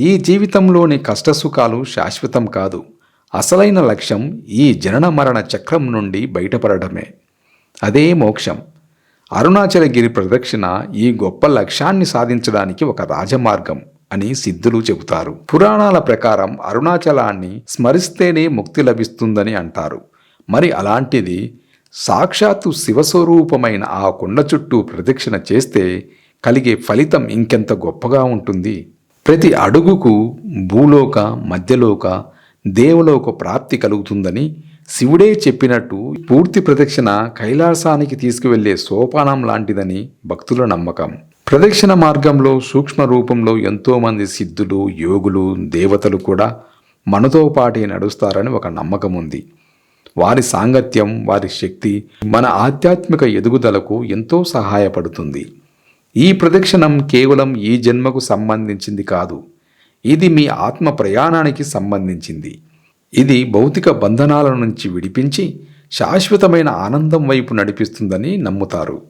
ఈ జీవితంలోని కష్టసుఖాలు శాశ్వతం కాదు. అసలైన లక్ష్యం ఈ జనన మరణ చక్రం నుండి బయటపడటమే. అదే మోక్షం. అరుణాచలగిరి ప్రదక్షిణ ఈ గొప్ప లక్ష్యాన్ని సాధించడానికి ఒక రాజమార్గం అని సిద్ధులు చెబుతారు. పురాణాల ప్రకారం అరుణాచలాన్ని స్మరిస్తేనే ముక్తి లభిస్తుందని అంటారు. మరి అలాంటిది సాక్షాత్తు శివస్వరూపమైన ఆ కొండ చుట్టూ ప్రదక్షిణ చేస్తే కలిగే ఫలితం ఇంకెంత గొప్పగా ఉంటుంది? ప్రతి అడుగుకు భూలోక మధ్యలోక దేవలోక ప్రాప్తి కలుగుతుందని శివుడే చెప్పినట్టు పూర్తి ప్రదక్షిణ కైలాసానికి తీసుకువెళ్ళే సోపానం లాంటిదని భక్తుల నమ్మకం. ప్రదక్షిణ మార్గంలో సూక్ష్మ రూపంలో ఎంతోమంది సిద్ధులు యోగులు దేవతలు కూడా మనతో పాటే నడుస్తారని ఒక నమ్మకం ఉంది వారి సాంగత్యం వారి శక్తి మన ఆధ్యాత్మిక ఎదుగుదలకు ఎంతో సహాయపడుతుంది. ఈ ప్రదక్షిణం కేవలం ఈ జన్మకు సంబంధించింది కాదు. ఇది మీ ఆత్మ ప్రయాణానికి సంబంధించింది. ఇది భౌతిక బంధనాల నుంచి విడిపించి శాశ్వతమైన ఆనందం వైపు నడిపిస్తుందని నమ్ముతారు.